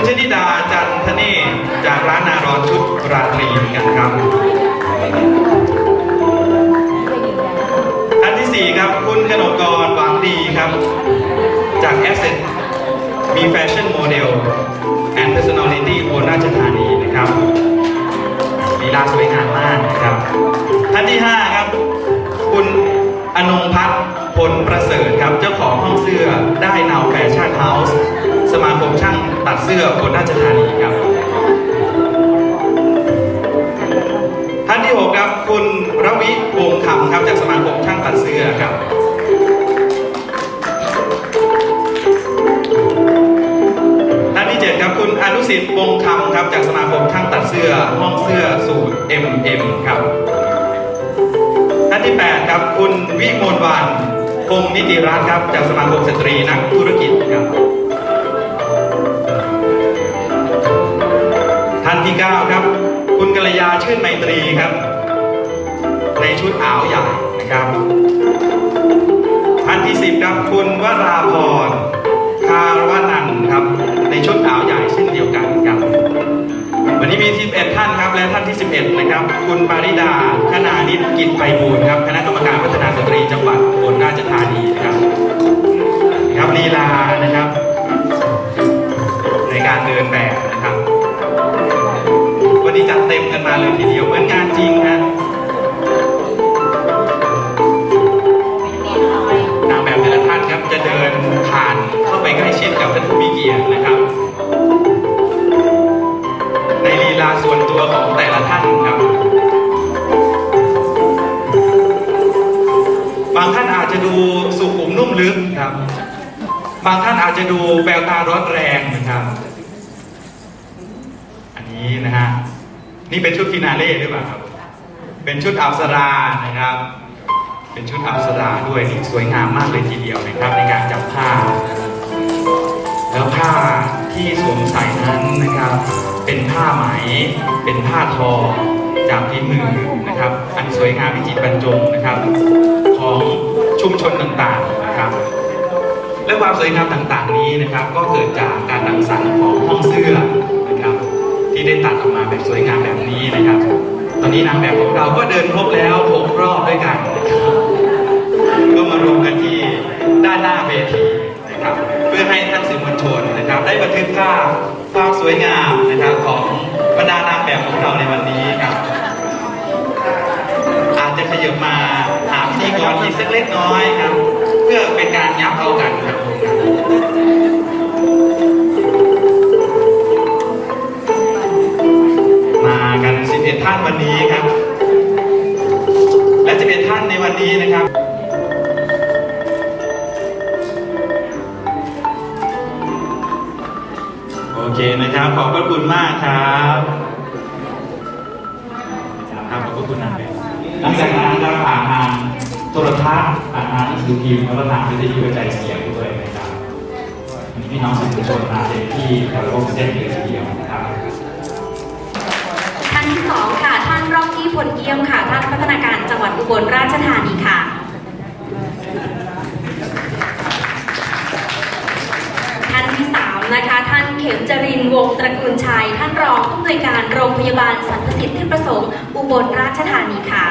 คุณชนิดาจันทเนศจากร้านนารอนชุดราตรีนกันครับท่านที่สี่ครับคุณกนกกรหวังดีครับ จาก Asset มีแฟชั่นโมเดล and personality โบนราชธานีนะครับลีลาสวยงามมากนะครับ ท่านที่ห้าครับ คุณอนงพัฒน์ผลประเสริฐครับ เจ้าของห้องเสื้อได้นาวแฟชั่นเฮาส์ สมาคมช่างตัดเสื้อโบนราชธานีครับ ท่านที่6ครับคุณระวิวงคำครับจากสมาคมช่างตัดเสื้อครับท่านที่7ครับคุณอนุสิทธิ์วงคำครับจากสมาคมช่างตัดเสื้อห้องเสื้อสูตร MM ครับท่านที่ 8 ครับ คุณวิมลวันพงนิติรัตน์ครับ จากสมาคมสตรีนักธุรกิจ ท่านที่ 9 ครับ คุณกัลยาชื่นไมตรีครับ ในชุดอาวใหญ่นะครับ ท่านที่ 10 ครับ คุณวราพรคารวนันท์ครับ ในชุดอาวใหญ่เช่นเดียวกันครับ วันนี้มี 11 ท่านครับ และท่านที่ 11 นะครับ คุณปาริดาคณานิตกิจไพบูลย์ครับ คณะกรรมการพัฒนาสตรีจังหวัดอุบลราชธานีนะครับ ครับลีลานะครับ ในการเดินแบบนะครับ จัดเต็มกันมาเลยทีเดียวเหมือนงานจริงฮะนางแบบแต่ละท่านครับจะเดินผ่านเข้าไปใกล้ชิดกับท่านผู้มีเกียรตินะครับ ในลีลาส่วนตัวของแต่ละท่านครับ บางท่านอาจจะดูสุขุมนุ่มลึกครับ บางท่านอาจจะดูแววตาร้อนแรงนะครับอันนี้นะฮะ นี่เป็นชุดฟินาเล่หรือเปล่าครับ เป็นชุดอัปสรานะครับ เป็นชุดอัปสราด้วยนี่สวยงามมากเลยทีเดียวนะครับในการจับผ้า แล้วผ้าที่สวมใส่นั้นนะครับ เป็นผ้าไหม เป็นผ้าทอจากฝีมือนะครับ อันสวยงามวิจิตรบรรจงนะครับ ของชุมชนต่างๆนะครับ และความสวยงามต่างๆนี้นะครับ ก็เกิดจากการรังสรรค์ของห้องเสื้อนะครับ ที่ได้ตัดออกมาแบบสวยงามแบบนี้นะครับ ตอนนี้นางแบบของเราก็เดินครบแล้วหกรอบด้วยกันนะครับก็มารวมกันที่ด้านหน้าเวทีนะครับ เพื่อให้ท่านสื่อมวลชนนะครับ ได้บันทึกภาพความสวยงามนะครับของบรรดานางแบบของเราในวันนี้ครับ อาจจะขยับมาหาพิธีกรอีกสักเล็กน้อยครับ เพื่อเป็นการยับเอากันครับ ท่านวันนี้ครับ และ11ท่านในวันนี้นะครับโอเคนะครับ ขอบพระคุณมากครับครับขอบคุณนะหลังจากนั้นครับผ่านทางโทรทัศน์ผ่านทางหนังสือพิมพ์แล้วก็ทางวิทยุกระจายเสียงด้วยนะครับพี่น้องสื่อมวลชนมาเต็มที่กระโปรงเส้นเลยทีเดียวนะครับานที่สองค่ะ ท่านรองกี้พลเยี่ยมค่ะ ท่านพัฒนาการจังหวัดอุบลราชธานีค่ะท่านที่สามนะคะ ท่านเข็มจรินวงศ์ตระกูลชัย ท่านรองผู้อำนวยการโรงพยาบาลสรรพสิทธิประสงค์ อุบลราชธานีค่ะ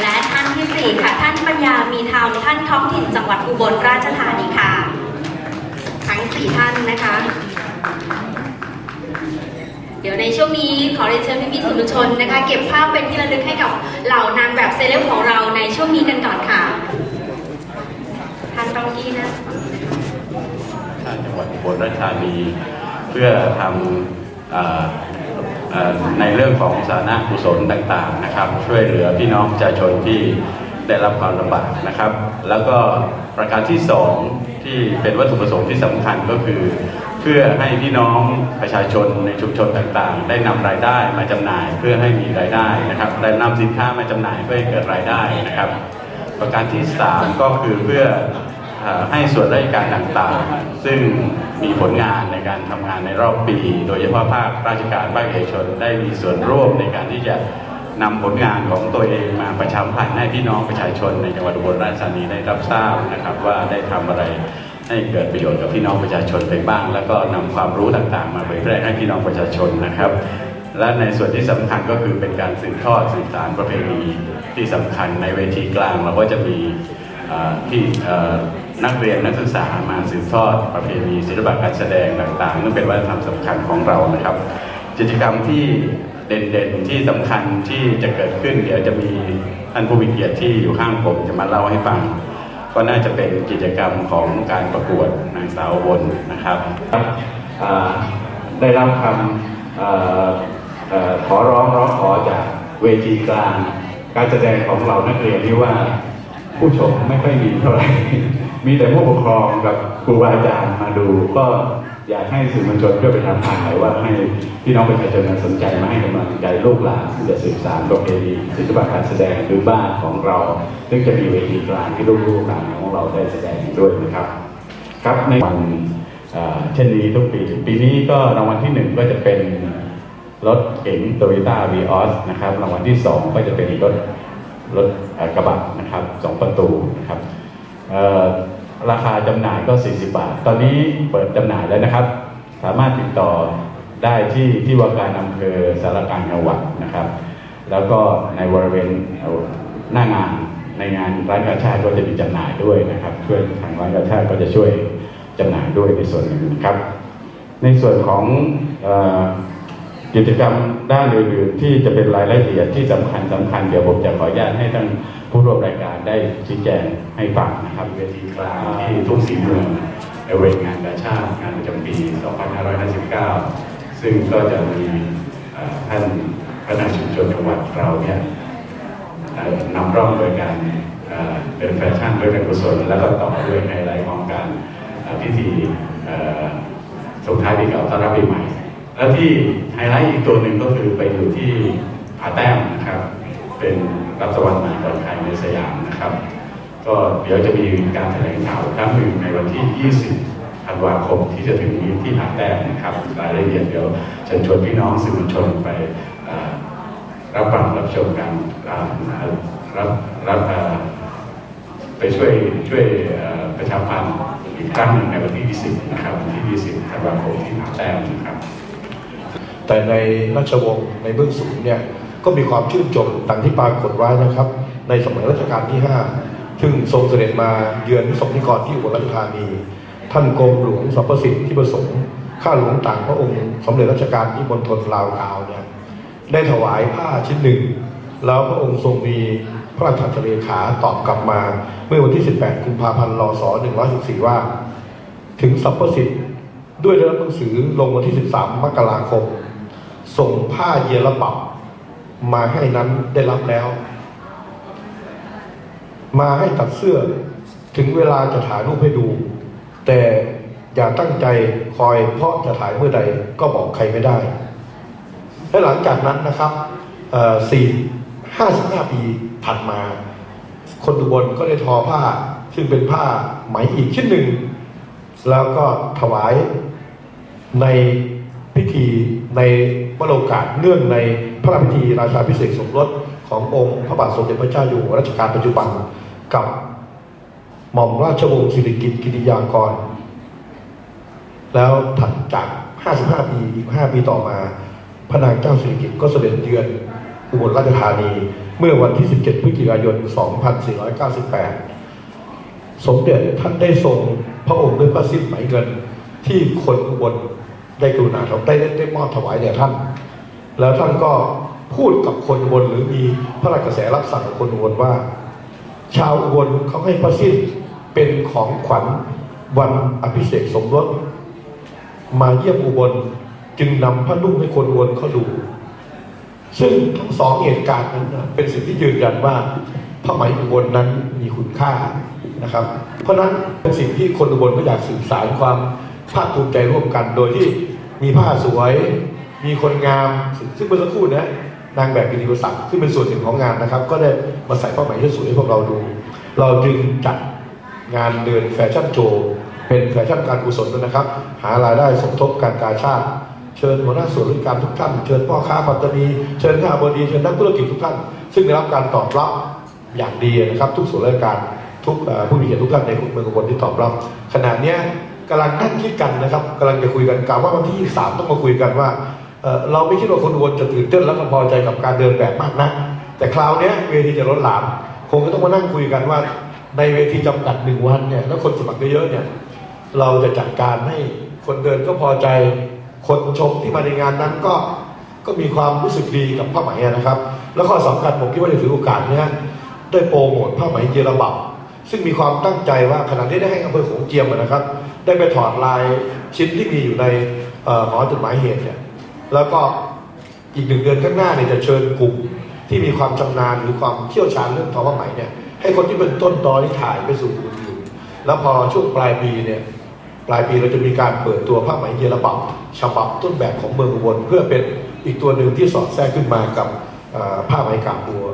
และท่านที่สี่ค่ะ ท่านปัญญามีธรรมท่านท้องถิ่นจังหวัดอุบลราชธานีค่ะ ทั้งสี่ท่านนะคะ เดี๋ยวในช่วงนี้ขอเรียนเชิญพี่พี่สื่อมวลชนนะคะ เก็บภาพเป็นที่ระลึกให้กับเหล่านางแบบเซเลบของเราในช่วงนี้กันก่อนค่ะท่านรงกี้นะทางจังหวัดอุบลราชธานีเพื่อทำออในเรื่องของสาธารณกุศลต่างๆนะครับ ช่วยเหลือพี่น้องประชาชนที่ได้รับความลำบากนะครับ แล้วก็ประการที่สองที่เป็นวัตถุประสงค์ที่สำคัญก็คือ เพื่อให้พี่น้องประชาชนในชุมชนต่างๆ ได้นำรายได้มาจำหน่ายเพื่อให้มีรายได้นะครับได้นำสินค้ามาจำหน่ายเพื่อให้เกิดรายได้นะครับ ประการที่สามก็คือเพื่อให้ส่วนราชการต่างๆ ซึ่งมีผลงานในการทำงานในรอบปี โดยเฉพาะภาคราชการภาคเอกชนได้มีส่วนร่วมในการที่จะนำผลงานของตัวเองมาประชาพันธ์ให้พี่น้องประชาชนในจังหวัดอุบลราชธานีได้รับทราบนะครับว่าได้ทำอะไร ให้เกิดประโยชน์กับพี่น้องประชาชนไปบ้าง แล้วก็นำความรู้ต่างๆ มาเผยแพร่ให้พี่น้องประชาชนนะครับ และในส่วนที่สำคัญก็คือเป็นการสืบทอดสืบสานประเพณีที่สำคัญในเวทีกลางเราก็จะมีที่นักเรียนนักศึกษามาสืบทอดประเพณีศิลปะการแสดงต่างๆนั่นเป็นวัฒนธรรมสำคัญของเรานะครับ กิจกรรมที่เด่นๆที่สำคัญที่จะเกิดขึ้น เดี๋ยวจะมีท่านผู้มีเกียรติที่อยู่ข้างผมจะมาเล่าให้ฟัง ก็น่าจะเป็นกิจกรรมของการประกวดนางสาวบนนะครับได้รับคำขอร้องร้องขอจากเวทีกลาง การแสดงของเรานักเรียนที่ว่าผู้ชมไม่ค่อยมีเท่าไหร่ มีแต่ผู้ปกครองกับครูบาอาจารย์มาดูก็ อยากให้สื่อมวลชนช่วยไปทำทางหนว่าให้พี่น้องประชาชนสนใจมาให้กำลังใจลูกหลานที่จะสืบสานประเพณีศิลปะการแสดงหรือบ้านของเราซึ่งจะมีเวทีกลางที่ลูกๆหลานของเราได้แสดงด้วยนะครับ ครับในวันเช่นนี้ทุกปีปีนี้ก็รางวัลที่หนึ่งก็จะเป็นรถเก๋งโตโยต้าวีออสนะครับรางวัลที่สองก็จะเป็นรถรถกระบะนะครับสองประตูนะครับ ราคาจำหน่ายก็ 40 บาท ตอนนี้เปิดจำหน่ายแล้วนะครับ สามารถติดต่อได้ที่ที่ว่าการอำเภอสารกางจังหวัดนะครับ แล้วก็ในบริเวณหน้างานในงานร้านกาชาติก็จะมีจำหน่ายด้วยนะครับ ช่วยทางร้านกาชาติก็จะช่วยจำหน่ายด้วยในส่วนหนึ่งนะครับ ในส่วนของกิจกรรมด้านอื่นๆที่จะเป็นรายละเอียดที่สำคัญสำคัญเดี๋ยวผมจะขออนุญาตให้ท่าน ผู้ร่วมรายการได้ชี้แจงให้ฟังนะครับเวทีกลางที่ทุ่งศรีเมืองในเวทงานกาชาติงานประจำปี 2559 ซึ่งก็จะมีท่านพระนาชุมชนจังหวัดเราเนี่ยนำร่องโดยการเอ่อเดินแฟชั่นด้วยการกุศลแล้วก็ต่อด้วยไฮไลท์ของการพิธีส่งท้ายปีเก่าต้อนรับปีใหม่ แล้วที่ไฮไลท์อีกตัวหนึ่งก็คือไปอยู่ที่ผาแต้มนะครับ เป็นรับสวรรค์ใหม่ก่อนใครในสยามนะครับ ก็เดี๋ยวจะมีการแถลงข่าวครั้งหนึ่งในวันที่ 20 ธันวาคมที่จะถึงนี้ที่ผาแต้มนะครับรายละเอียดเดี๋ยวเชิญชวนพี่น้องสื่อมวลชนไปรับฟังรับชมกันอ่ารับรับไปช่วยช่วยประชาพันธ์อีกครั้งหนึ่งในวันที่ 20 นะครับวันที่ 20 ธันวาคมที่ผาแต้มนะครับ แต่ในราชวงศ์ในเบื้องสูงเนี่ย ก็มีความชื่นชมดังที่ปรากฏไว้นะครับ ในสมัยรัชกาลที่ 5 ซึ่งทรงเสด็จมาเยือนสมนิกรที่อุบลราชธานี ท่านกรมหลวงสรรพสิทธิ์ที่ประสงค์ข้าหลวงต่างพระองค์สมเด็จรัชกาลที่มณฑลลาวกาวเนี่ยได้ถวายผ้าชิ้นหนึ่ง แล้วพระองค์ทรงมีพระราชเลขาตอบกลับมา เมื่อวันที่ 18 กุมภาพันธ์รศ114 ว่า ถึงสรรพสิทธิ์ด้วยได้รับหนังสือลงวันที่ 13 มกราคม ส่งผ้าเยลปับ มาให้นั้นได้รับแล้ว มาให้ตัดเสื้อ ถึงเวลาจะถ่ายรูปให้ดู แต่อย่าตั้งใจคอยเพราะจะถ่ายเมื่อใดก็บอกใครไม่ได้ และหลังจากนั้นนะครับสี่ห้าสิบห้าปีถัดมา คนอุบลก็ได้ทอผ้า ซึ่งเป็นผ้าไหมอีกชิ้นหนึ่ง แล้วก็ถวายในพิธีในวโรกาสเนื่องใน พระราชพิธีราชาพิเศษสมรสขององค์พระบาทสมเด็จพระเจ้าอยู่หัวรัชกาลปัจจุบันกับหม่อมราชวงศ์สิริกิติ์กิติยากร แล้วถัดจาก 55 ปีอีก 5 ปีต่อมา พระนางเจ้าสิริกิติ์ก็เสด็จเยือนอุบลราชธานีเมื่อวันที่ 17 พฤศจิกายน 2498 สมเด็จท่านได้ทรงพระองค์ด้วยพระสิ้นไหมเงินที่คนอุบลได้กรุณาถวได้ได้ได้มอบถวายแด่ท่าน แล้วท่านก็พูดกับคนอุบลหรือมีพระราชกระแสรับสั่งคนอุบลว่า ชาวอุบลเขาให้พระสิ้นเป็นของขวัญวันอภิเษกสมรสมาเยี่ยมอุบลจึงนำพระนุ่งให้คนอุบลเขาดู ซึ่งทั้งสองเหตุการณ์นั้นเป็นสิ่งที่ยืนยันว่าผ้าไหมอุบลนั้นมีคุณค่านะครับ เพราะฉะนั้นเป็นสิ่งที่คนอุบลก็อยากสื่อสารความภาคภูมิใจร่วมกันโดยที่มีผ้าสวย มีคนงามซึ่งเมื่อสักครู่นะนางแบบกิติกศักดิ์ซึ่งเป็นส่วนหนึ่งของงานนะครับ ก็ได้มาใส่ผ้าไหมที่สวยให้พวกเราดู เราจึงจัดงานเดือนแฟชั่นโชว์เป็นแฟชั่นการกุศลด้วยนะครับ หารายได้สมทบการกาชาติ เชิญหัวหน้าส่วนราชการทุกท่าน เชิญพ่อค้าปัตตานี เชิญข้าบดี เชิญนักธุรกิจทุกท่าน ซึ่งได้รับการตอบรับอย่างดีนะครับ ทุกส่วนราชการทุกผู้มีเกียรติทุกท่านในเมืองอุบลที่ตอบรับขณะนี้กำลังนั่งคิดกันนะครับกำลังจะคุยกันกล่าวว่าวันที่ 23 ต้องมาคุยกันว่า เราไม่คิดว่าคนอุบลจะตื่นเต้นและพอใจกับการเดินแบบมากนะแต่คราวนี้เวทีจะล้นหลามคงจะต้องมานั่งคุยกันว่า ในเวทีจำกัดหนึ่งวันเนี่ยแล้วคนสมัครเยอะๆเนี่ยเราจะจัดการให้คนเดินก็พอใจ คนชมที่มาในงานนั้นก็ก็มีความรู้สึกดีกับผ้าไหมนะครับ แล้วก็สำคัญผมคิดว่าจะถือโอกาสเนี้ยได้โปรโมทผ้าไหมเยอรบับซึ่งมีความตั้งใจว่าขณะนี้ได้ให้อำเภอโขงเจียมนะครับ ได้ไปถอดลายชิ้นที่มีอยู่ในหอจดหมายเหตุเนี่ย แล้วก็อีกหนึ่งเดือนข้างหน้าเนี่ยจะเชิญกลุ่มที่มีความชำนาญหรือความเชี่ยวชาญเรื่องทอผ้าไหมเนี่ยให้คนที่เป็นต้นตอที่ถ่ายไปสู่คนอื่นแล้วพอช่วงปลายปีเนี่ยปลายปีเราจะมีการเปิดตัวผ้าไหมเยลรบับฉบับต้นแบบของเมืองอุบลเพื่อเป็นอีกตัวหนึ่งที่สอดแทรกขึ้นมากับผ้าไหมกาบบัว